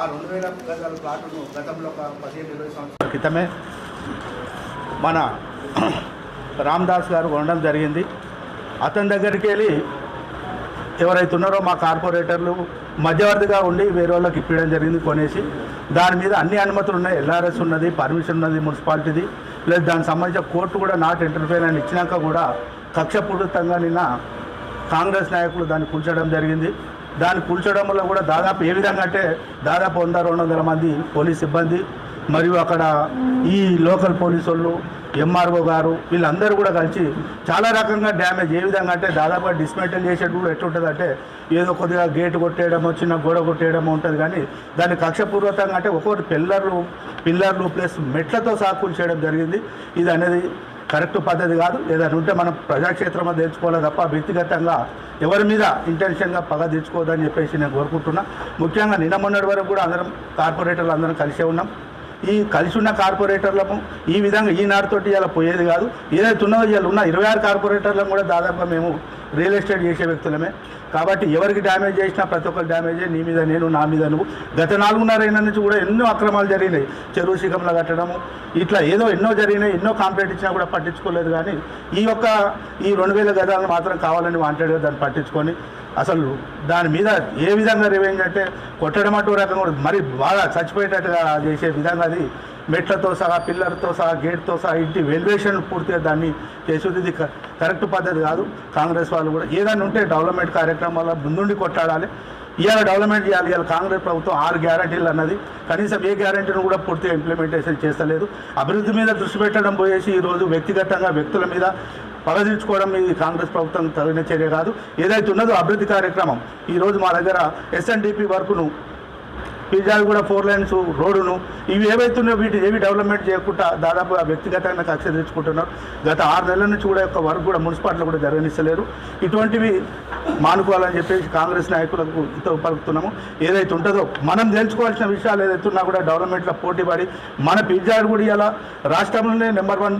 ఆ రెండు వేల గజాల ప్లాట్ను గతంలో ఒక పదిహేను ఇరవై సంవత్సరాల క్రితమే మన రామ్దాస్ గారు కొనడం జరిగింది. అతని దగ్గరికి వెళ్ళి ఎవరైతే ఉన్నారో మా కార్పొరేటర్లు మధ్యవర్తిగా ఉండి వేరే వాళ్ళకి ఇప్పించడం జరిగింది కొనేసి దాని మీద అన్ని అనుమతులు ఉన్నాయి. ఎల్ఆర్ఎస్ ఉన్నది పర్మిషన్ ఉన్నది మున్సిపాలిటీది. లేదు దానికి సంబంధించిన కోర్టు కూడా నాట్ ఇంటర్ఫేర్ అని ఇచ్చినాక కూడా కక్షపూరితంగా నిన్న కాంగ్రెస్ నాయకులు దాన్ని కూల్చడం జరిగింది. దాన్ని కూల్చడంలో వల్ల కూడా దాదాపు ఏ విధంగా అంటే దాదాపు వంద రెండు వందల మంది పోలీస్ సిబ్బంది మరియు అక్కడ ఈ లోకల్ పోలీసు వాళ్ళు ఎంఆర్ఓ గారు వీళ్ళందరూ కూడా కలిసి చాలా రకంగా డ్యామేజ్. ఏ విధంగా అంటే దాదాపుగా డిస్మెంటల్ చేసేటప్పుడు ఎట్లుంటుంది అంటే ఏదో కొద్దిగా గేట్ కొట్టేయడమో చిన్న గోడ కొట్టేయడమో ఉంటుంది కానీ దాన్ని కక్షపూర్వకంగా అంటే ఒక్కొక్కటి పిల్లర్లు పిల్లర్లు ప్లస్ మెట్లతో సాకులు చేయడం జరిగింది. ఇది అనేది కరెక్ట్ పద్ధతి కాదు. ఏదైనా ఉంటే మనం ప్రజాక్షేత్రంలో తెచ్చుకోవాలి తప్ప వ్యక్తిగతంగా ఎవరి మీద ఇంటెన్షన్గా పగ తెచ్చుకోవద్దని చెప్పేసి నేను కోరుకుంటున్నా. ముఖ్యంగా నిన్న మొన్నటి వరకు కూడా అందరం కార్పొరేటర్లు అందరం కలిసే ఉన్నాం. ఈ కలిసి ఉన్న కార్పొరేటర్లకు ఈ విధంగా ఈనాడుతోటి ఇలా పోయేది కాదు. ఏదైతే ఉన్నదో ఇలా ఉన్న ఇరవై ఆరు కార్పొరేటర్లను కూడా దాదాపుగా మేము రియల్ ఎస్టేట్ చేసే వ్యక్తులమే. కాబట్టి ఎవరికి డ్యామేజ్ చేసినా ప్రతి ఒక్కరు డ్యామేజ్ నీ మీద నేను నా మీద నువ్వు. గత నాలుగున్నర ఏళ్ళ నుంచి కూడా ఎన్నో అక్రమాలు జరిగినాయి. చెరువు శిఖంలో కట్టడము ఇట్లా ఏదో ఎన్నో జరిగినాయి ఎన్నో కాంప్లైంట్ ఇచ్చినా కూడా పట్టించుకోలేదు కానీ ఈ యొక్క ఈ రెండు వేల గదాలను మాత్రం కావాలని వాంటెడ్గా దాన్ని పట్టించుకొని అసలు దాని మీద ఏ విధంగా రివెంజ్ అంటే కొట్టడం అటు రకంగా కూడా మరి బాగా చచ్చిపోయేటట్టుగా చేసే విధంగా అది మెట్లతో సహా పిల్లర్తో సహా గేట్తో సహా ఇంటి వెల్యువేషన్ పూర్తిగా దాన్ని చేసేది ఇది క- కరెక్ట్ పద్ధతి కాదు. కాంగ్రెస్ వాళ్ళు కూడా ఏదైనా ఉంటే డెవలప్మెంట్ కార్యక్రమాల ముందుండి కొట్టాడాలి ఇవాళ డెవలప్మెంట్ చేయాలి. ఇవాళ కాంగ్రెస్ ప్రభుత్వం ఆరు గ్యారంటీలు అన్నది. కనీసం ఏ గ్యారంటీని కూడా పూర్తిగా ఇంప్లిమెంటేషన్ చేస్తలేదు. అభివృద్ధి మీద దృష్టి పెట్టడం పోయేసి ఈరోజు వ్యక్తిగతంగా వ్యక్తుల మీద పగదీర్చుకోవడం ఇది కాంగ్రెస్ ప్రభుత్వం తగిన చర్య కాదు. ఏదైతే ఉన్నదో అభివృద్ధి కార్యక్రమం. ఈరోజు మా దగ్గర ఎస్ఎన్డిపి వర్కును పిజ్జాలు కూడా ఫోర్ లైన్స్ రోడ్డును. ఇవి ఏవైతున్నాయో వీటి ఏవి డెవలప్మెంట్ చేయకుండా దాదాపు ఆ వ్యక్తిగతంగా కక్ష తెచ్చుకుంటున్నారు. గత ఆరు నెలల నుంచి కూడా యొక్క వర్క్ కూడా మున్సిపాలిటీలో కూడా జరగనిస్తలేరు ఇటువంటివి మానుకోవాలని చెప్పేసి కాంగ్రెస్ నాయకులకు హితవు పలుకుతున్నాము. ఏదైతే ఉంటుందో మనం తెలుసుకోవాల్సిన విషయాలు ఏదైతే ఉన్నా కూడా డెవలప్మెంట్లో పోటీ పడి మన పిజ్జా కూడా ఇలా రాష్ట్రంలోనే నెంబర్ వన్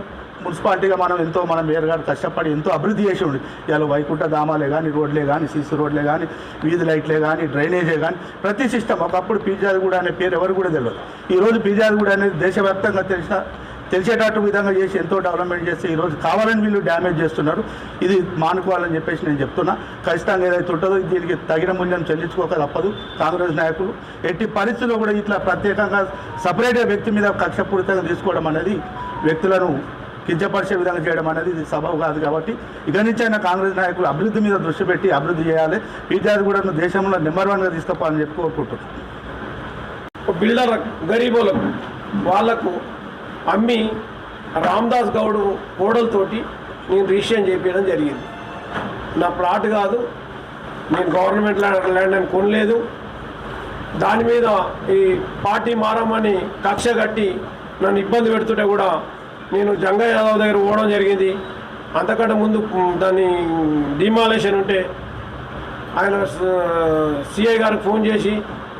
మున్సిపాలిటీగా మనం ఎంతో మనం మేయర్ గారు కష్టపడి ఎంతో అభివృద్ధి చేసి ఉండి. ఇవాళ వైకుంఠ ధామాలే కానీ రోడ్లే కానీ సీసీ రోడ్లే కానీ వీధి లైట్లే కానీ డ్రైనేజే కానీ ప్రతి సిస్టమ్ ఒకప్పుడు పీజాదిగూడ అనే పేరు ఎవరు కూడా తెలియదు ఈరోజు పీజాదిగూడ అనేది దేశవ్యాప్తంగా తెలిసిన తెలిసేటట్టు విధంగా చేసి ఎంతో డెవలప్మెంట్ చేస్తే ఈరోజు కావాలని వీళ్ళు డ్యామేజ్ చేస్తున్నారు. ఇది మానుకోవాలని చెప్పేసి నేను చెప్తున్నా. ఖచ్చితంగా ఏదైతే ఉంటుందో దీనికి తగిన మూల్యం చెల్లించుకోక తప్పదు. కాంగ్రెస్ నాయకులు ఎట్టి పరిస్థితుల్లో కూడా ఇట్లా ప్రత్యేకంగా సపరేట్గా వ్యక్తి మీద కక్షపూరితంగా తీసుకోవడం అనేది వ్యక్తులను కించపరిచే విధంగా చేయడం అనేది ఇది సబబు కాదు కాబట్టి ఇక నుంచి అయినా కాంగ్రెస్ నాయకులు అభివృద్ధి మీద దృష్టి పెట్టి అభివృద్ధి చేయాలి. పీజాది కూడా దేశంలో నెంబర్ వన్గా తీసుకుపోవాలని చెప్పి కోరుకుంటున్నాను. బిల్డర్ గరీబులకు వాళ్ళకు అమ్మి రామ్దాస్ గౌడ్ కోడలతోటి నేను రిజిస్ట్రేషన్ చేయించడం జరిగింది. నా ప్లాట్ కాదు నేను గవర్నమెంట్ ల్యాండ్ ల్యాండ్ అని కొనలేదు. దాని మీద ఈ పార్టీ మారమని కక్ష కట్టి నన్ను ఇబ్బంది పెడుతుంటే కూడా నేను జంగయ్య యాదవ్ దగ్గర పోవడం జరిగింది. అంతకంటే ముందు దాన్ని డిమాలేషన్ ఉంటే ఆయన సిఐ గారికి ఫోన్ చేసి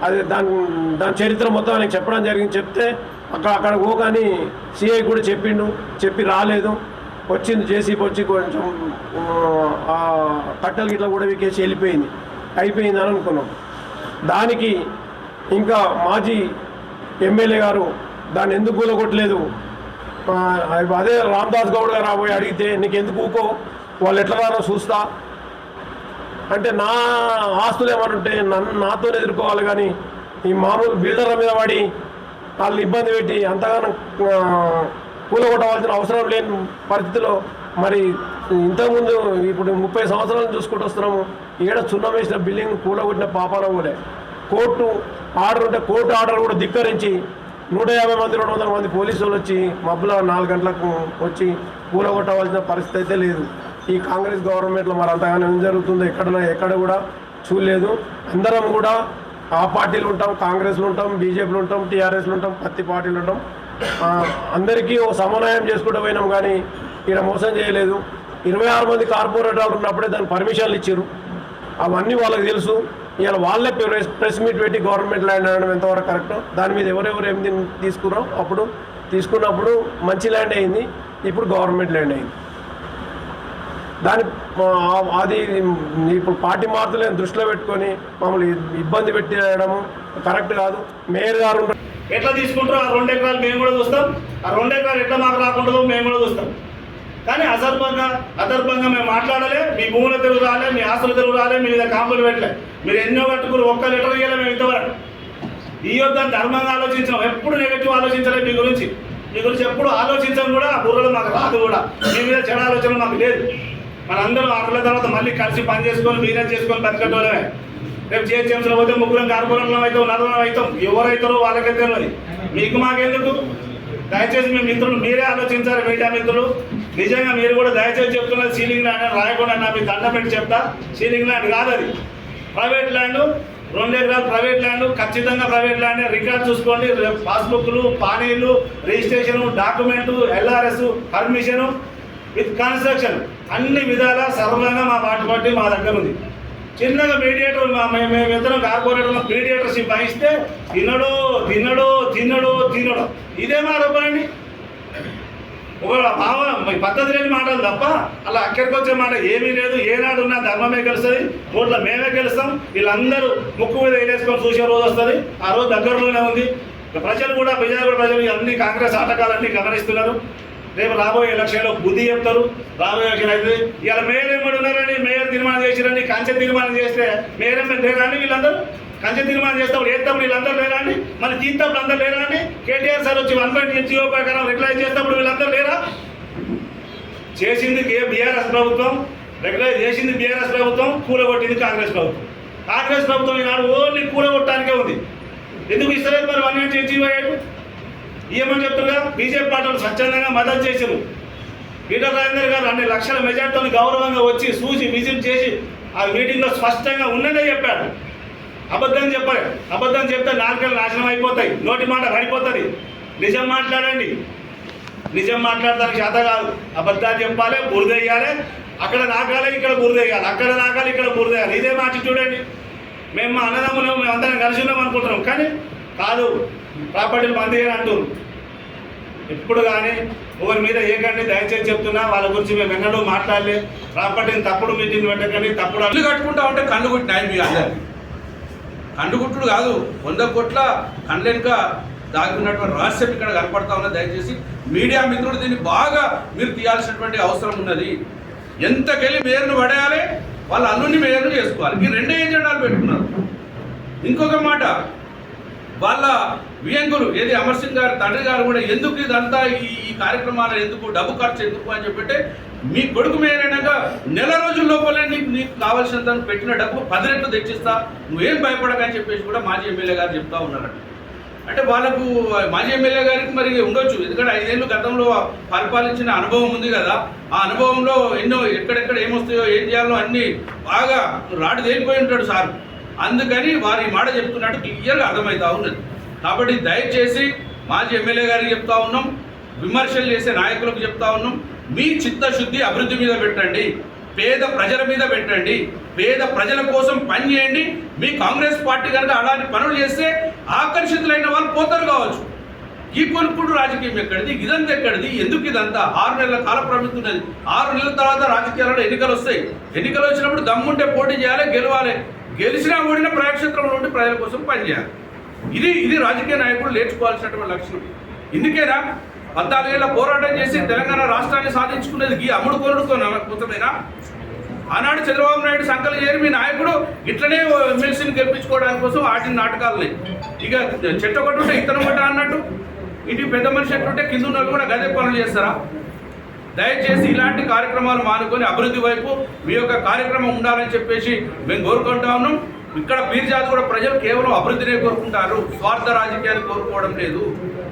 అది దాని దాని చరిత్ర మొత్తం ఆయనకి చెప్పడం జరిగింది. చెప్తే అక్కడ అక్కడ పోగాని సిఐ కూడా చెప్పిండు. చెప్పి రాలేదు. వచ్చింది జేసీబీ వచ్చి కొంచెం కట్టెలు గిట్ల కూడా వీకేసి వెళ్ళిపోయింది. అయిపోయింది అని అనుకున్నాం. దానికి ఇంకా మాజీ ఎమ్మెల్యే గారు దాన్ని ఎందుకు కూలగొట్టలేదు? అదే రామ్దాస్ గౌడ్ గారు రాబోయి అడిగితే నీకు ఎందుకు ఊకో? వాళ్ళు ఎట్లా రానో చూస్తా. అంటే నా ఆస్తులు ఏమనుంటే నన్ను నాతో ఎదుర్కోవాలి కానీ ఈ మామూలు బిల్డర్ల మీద పడి వాళ్ళు ఇబ్బంది పెట్టి అంతగానో కూల కూలగొట్టవలసిన అవసరం లేని పరిస్థితిలో మరి ఇంతకుముందు ఇప్పుడు ముప్పై సంవత్సరాలు చూసుకుంటూ వస్తున్నాము. ఈడ చున్నం వేసిన బిల్డింగ్ కూలగొట్టిన పాపాల పోలే. కోర్టు ఆర్డర్ ఉంటే కోర్టు ఆర్డర్ కూడా ధిక్కరించి నూట యాభై మంది రెండు వందల మంది పోలీసులు వచ్చి మబ్బుల నాలుగు గంటలకు వచ్చి కూలగొట్టవలసిన పరిస్థితి అయితే లేదు. ఈ కాంగ్రెస్ గవర్నమెంట్లో మరి అంతగానో ఏం జరుగుతుందో ఎక్కడ ఎక్కడ కూడా చూడలేదు. అందరం కూడా ఆ పార్టీలు ఉంటాం కాంగ్రెస్లో ఉంటాం బీజేపీలు ఉంటాం టీఆర్ఎస్లు ఉంటాం ప్రతి పార్టీలు ఉంటాం. అందరికీ ఓ సమన్వయం చేసుకుంటూ పోయినాం కానీ ఈయన మోసం చేయలేదు. ఇరవై ఆరు మంది కార్పొరేటర్లు ఉన్నప్పుడే దానికి పర్మిషన్లు ఇచ్చారు అవన్నీ వాళ్ళకి తెలుసు. ఇవాళ వాళ్ళే ప్రెస్ ప్రెస్ మీట్ పెట్టి గవర్నమెంట్ ల్యాండ్ అనడం ఎంతవరకు కరెక్ట్? దాని మీద ఎవరెవరు ఏమి తీసుకున్నాం అప్పుడు తీసుకున్నప్పుడు మంచి ల్యాండ్ అయింది ఇప్పుడు గవర్నమెంట్ ల్యాండ్ అయింది. దాని అది ఇప్పుడు పార్టీ మార్పులను దృష్టిలో పెట్టుకొని మమ్మల్ని ఇబ్బంది పెట్టేయడము కరెక్ట్ కాదు. మేయర్ గారు ఉంటారు. ఎట్లా తీసుకుంటారో ఆ రెండు ఎకరాలు మేము కూడా చూస్తాం. ఆ రెండు ఎకరాలు ఎట్లా మాకు రాకుండా మేము కూడా చూస్తాం. కానీ అసర్భంగా అదర్భంగా మేము మాట్లాడలే మీ భూముల తెలుగు రాలే మీ ఆస్తుల తెలుగు రాలే మీ మీద కాంపులు పెట్టలే. మీరు ఎన్నో కట్టుకుని ఒక్క లీటర్ ఇయ్యలే మేము ఇంతవరకు. ఈ యొక్క ధర్మంగా ఆలోచించాం ఎప్పుడు నెగటివ్ ఆలోచించలేదు మీ గురించి. మీ గురించి ఎప్పుడు ఆలోచించడం కూడా ఆ బుర్రలో మాకు రాదు కూడా. మీ మీద చెడ ఆలోచన మాకు లేదు. మనందరం ఆరుల తర్వాత మళ్ళీ కలిసి పని చేసుకొని మీరే చేసుకొని బతికటోళ్ళమే. రేపు జిహెచ్ఎంసీలో పోతే ముగ్గురం కార్పొరేట్లో అవుతాం నలుగురం అవుతాం. ఎవరైతారో వాళ్ళకే తెలియదు. మీకు మాకెందుకు? దయచేసి మీ మిత్రులు మీరే ఆలోచించాలి మీడియా మిత్రులు. నిజంగా మీరు కూడా దయచేసి చెప్తున్నారు సీలింగ్ ల్యాండ్ అని రాయకుండా నా మీకు దండం పెట్టి చెప్తా. సీలింగ్ ల్యాండ్ కాదు అది. ప్రైవేట్ ల్యాండ్ రెండు ఎకరాలు ప్రైవేట్ ల్యాండ్ ఖచ్చితంగా ప్రైవేట్ ల్యాండ్. రికార్డ్ చూసుకోండి. పాస్బుక్లు పానీలు registration document LRS permission with construction. అన్ని విధాల సర్వంగా మా పార్టీ పార్టీ మా దగ్గర ఉంది. చిన్నగా మీడియేటర్ మా- మేము మేము ఇద్దరం కార్పొరేటర్ మీడియేటర్షిప్ వహిస్తే తినడు తినడు తినడు తినడు. ఇదే మా రూపాయండి ఒక భావ మీ పద్ధతి లేని మాటలు తప్ప అలా అక్కడికి వచ్చే మాట ఏమీ లేదు. ఏనాడు ఉన్నా ధర్మమే గెలుస్తుంది ఓట్ల మేమే గెలుస్తాం. వీళ్ళందరూ ముక్కు మీద వేలేసుకొని చూసే రోజు వస్తుంది. ఆ రోజు దగ్గరలోనే ఉంది. ప్రజలు కూడా విజయవాడ ప్రజలు అన్ని కాంగ్రెస్ ఆటకాలన్నీ గమనిస్తున్నారు. రేపు రాబోయే ఎలక్షన్లో బుద్ధి చెప్తారు. రాబోయే ఎలక్షన్ అయితే ఇలా మేయర్ ఏమడి ఉన్నారని మేయర్ తీర్మానం చేసిరని కంచె తీర్మానం చేస్తే మేయర్ ఏమైనా వీళ్ళందరూ? కంచె తీర్మానం చేస్తాం ఏత్తప్పుడు వీళ్ళందరూ లేరండి మళ్ళీ తీర్తప్పుడు అందరూ లేరండి కేటీఆర్ సార్ వచ్చి వన్ పాయింట్ జీరో ప్రకారం రెగ్యులైజ్ చేసినప్పుడు వీళ్ళందరూ లేరా? చేసింది బీఆర్ఎస్ ప్రభుత్వం రెగ్యులైజ్ చేసింది బీఆర్ఎస్ ప్రభుత్వం కూలగొట్టింది కాంగ్రెస్ ప్రభుత్వం. కాంగ్రెస్ ప్రభుత్వం ఈనాడు ఓన్లీ కూలగొట్టడానికే ఉంది. ఎందుకు ఇస్తలేదు మరి వన్ నైన్ జీరో ఎయిట్ ఏమని చెప్తున్నా బీజేపీ పార్టీలు స్వచ్ఛందంగా మద్దతు చేశారు ఈటల రాజేందర్ గారు అన్ని లక్షల మెజార్టీతో గౌరవంగా వచ్చి చూసి విజిట్ చేసి ఆ మీటింగ్లో స్పష్టంగా ఉన్నదే చెప్పాడు అబద్ధం చెప్పాలి అబద్ధం చెప్తే నాలుగేళ్ళు నాశనం అయిపోతాయి. నోటి మాట పడిపోతుంది. నిజం మాట్లాడండి. నిజం మాట్లాడడానికి చేత కాదు. అబద్ధాలు చెప్పాలి బురదేయాలి అక్కడ నాకాలి ఇక్కడ బురదేయాలి అక్కడ నాకాలి ఇక్కడ బురదేయాలి ఇదే మాట చూడండి. మేము మా అన్నదమ్ములు మేము అందరం కలిసి ఉన్నాం అనుకుంటున్నాం. కానీ కాదు ప్రాపర్టీలు మంది అంటున్నారు. ఎప్పుడు కానీ ఒకరి మీద ఏకండి దయచేసి చెప్తున్నా వాళ్ళ గురించి మేము ఎన్నడూ మాట్లాడలే. ప్రాపర్టీని తప్పుడు మీటింగ్ పెట్టకండి తప్పుడు ఇల్లు కట్టుకుంటా ఉంటే కళ్ళు కొట్టి టైం ఇవ్వాలి కండు కాదు వంద కోట్ల కండ్లెనక దాగి ఉన్నటువంటి రహస్యం ఇక్కడ కనపడతా ఉన్నది. దయచేసి మీడియా మిత్రుడు దీన్ని బాగా మీరు తీయాల్సినటువంటి అవసరం ఉన్నది. ఎంతకెళ్ళి మేయర్ను పడేయాలి వాళ్ళ అల్లుని మేయర్ను చేసుకోవాలి. ఈ రెండే ఏజెండాలు పెట్టుకున్నారు. ఇంకొక మాట వాళ్ళ వియంకులు ఏది అమర్ సింగ్ గారి తండ్రి గారు కూడా ఎందుకు ఇదంతా ఈ ఈ కార్యక్రమాలు ఎందుకు డబ్బు ఖర్చు ఎందుకు అని చెప్పి మీ కొడుకు మేరైనాక నెల రోజుల లోపలే నీకు నీకు కావాల్సినంత పెట్టిన డబ్బు పది రెట్లు తెచ్చిస్తా. నువ్వేం భయపడకని చెప్పేసి కూడా మాజీ ఎమ్మెల్యే గారు చెప్తా ఉన్నారట. అంటే వాళ్ళకు మాజీ ఎమ్మెల్యే గారికి మరి ఉండొచ్చు. ఎందుకంటే ఐదేళ్ళు గతంలో పరిపాలించిన అనుభవం ఉంది కదా. ఆ అనుభవంలో ఎన్నో ఎక్కడెక్కడ ఏమొస్తాయో ఏం చేయాలో అన్ని బాగా రాడు తేలిపోయి ఉంటాడు సార్. అందుకని వారి మాట చెప్తున్నట్టు క్లియర్గా అర్థమవుతా ఉన్నది. కాబట్టి దయచేసి మాజీ ఎమ్మెల్యే గారికి చెప్తా ఉన్నాం. విమర్శలు చేసే నాయకులకు చెప్తా ఉన్నాం. మీ చిత్తశుద్ధి అభివృద్ధి మీద పెట్టండి. పేద ప్రజల మీద పెట్టండి. పేద ప్రజల కోసం పని చేయండి. మీ కాంగ్రెస్ పార్టీ కనుక అలాంటి పనులు చేస్తే ఆకర్షితులైన వాళ్ళు పోతారు కావచ్చు. ఈ కొనుక్కుడు రాజకీయం ఎక్కడిది? ఇదంతా ఎక్కడిది? ఎందుకు ఇదంతా? ఆరు నెలల కాల పరిమితి ఉన్నది. ఆరు నెలల తర్వాత రాజకీయాలలో ఎన్నికలు వస్తాయి. ఎన్నికలు వచ్చినప్పుడు దమ్ముంటే పోటీ చేయాలి గెలవాలి. గెలిచినా ఓడిన ప్రయాక్షేత్రంలో ఉండి ప్రజల కోసం పనిచేయాలి ఇది ఇది రాజకీయ నాయకుడు నేర్చుకోవాల్సినటువంటి లక్షణం. ఇందుకేనా? పద్నాలుగేళ్ళ పోరాటం చేసి తెలంగాణ రాష్ట్రాన్ని సాధించుకునేది ఈ అమ్ముడు కోరుడుతో కోసమేనా ఆనాడు చంద్రబాబు నాయుడు సంకలు చేరి మీ నాయకుడు ఇట్లనే ఎమ్మెల్సీని గెలిపించుకోవడానికి కోసం ఆడిన నాటకాలని. ఇక చెట్టు ఒకటి ఉంటే ఇతను ఒకటి అన్నట్టు ఇటు పెద్ద మనిషి ఎట్లుంటే కింద ఉన్న కూడా గదే పనులు చేస్తారా? దయచేసి ఇలాంటి కార్యక్రమాలు మానుకొని అభివృద్ధి వైపు మీ యొక్క కార్యక్రమం ఉండాలని చెప్పేసి మేము కోరుకుంటా ఉన్నాం. ఇక్కడ పీర్జాతి కూడా ప్రజలు కేవలం అభివృద్ధినే కోరుకుంటారు. స్వార్థ రాజకీయాలు కోరుకోవడం లేదు.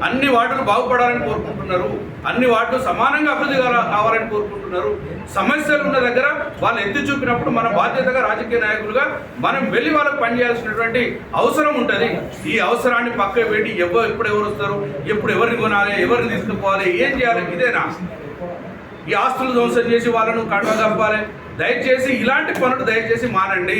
అన్ని వార్డులు బాగుపడాలని కోరుకుంటున్నారు. అన్ని వార్డులు సమానంగా అభివృద్ధి కావాలని కోరుకుంటున్నారు. సమస్యలు ఉన్న దగ్గర వాళ్ళు ఎత్తి చూపినప్పుడు మన బాధ్యతగా రాజకీయ నాయకులుగా మనం వెళ్ళి వాళ్ళకి పనిచేయాల్సినటువంటి అవసరం ఉంటుంది. ఈ అవసరాన్ని పక్క పెట్టి ఎవరు ఎప్పుడు ఎవరు వస్తారు? ఎప్పుడు ఎవరిని కొనాలి? ఎవరిని తీసుకుపోవాలి? ఏం చేయాలి? ఇదేనా? ఈ ఆస్తులు ధ్వంసం చేసి వాళ్ళను కడవ చంపాలి దయచేసి ఇలాంటి పనులు దయచేసి మానండి.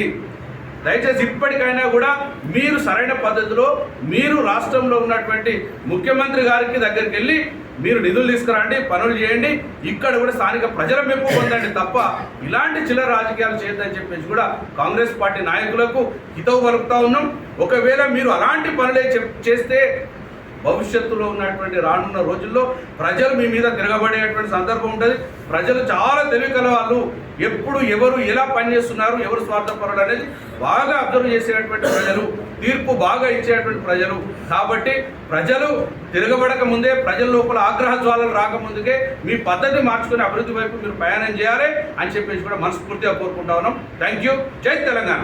దయచేసి ఇప్పటికైనా కూడా మీరు సరైన పద్ధతిలో మీరు రాష్ట్రంలో ఉన్నటువంటి ముఖ్యమంత్రి గారికి దగ్గరికి వెళ్ళి మీరు నిధులు తీసుకురండి పనులు చేయండి. ఇక్కడ కూడా స్థానిక ప్రజల మెప్పు పొందండి తప్ప ఇలాంటి చిల్లర రాజకీయాలు చేయొద్దని చెప్పేసి కూడా కాంగ్రెస్ పార్టీ నాయకులకు హితవు పలుకుతా ఉన్నాం. ఒకవేళ మీరు అలాంటి పనులే చెప్- చేస్తే భవిష్యత్తులో ఉన్నటువంటి రానున్న రోజుల్లో ప్రజలు మీ మీద తిరగబడేటువంటి సందర్భం ఉంటుంది. ప్రజలు చాలా తెలివి వాళ్ళు ఎప్పుడు ఎవరు ఎలా పనిచేస్తున్నారు ఎవరు స్వార్థపరులు అనేది బాగా అబ్జర్వ్ చేసేటువంటి ప్రజలు తీర్పు బాగా ఇచ్చేటువంటి ప్రజలు. కాబట్టి ప్రజలు తిరగబడక ముందే ప్రజల లోపల ఆగ్రహ జ్వాలలు రాకముందుకే మీ పద్ధతి మార్చుకుని అభివృద్ధి వైపు మీరు ప్రయాణం చేయాలి అని చెప్పేసి కూడా మనస్ఫూర్తిగా కోరుకుంటా ఉన్నాం. థ్యాంక్ యూ జై తెలంగాణ.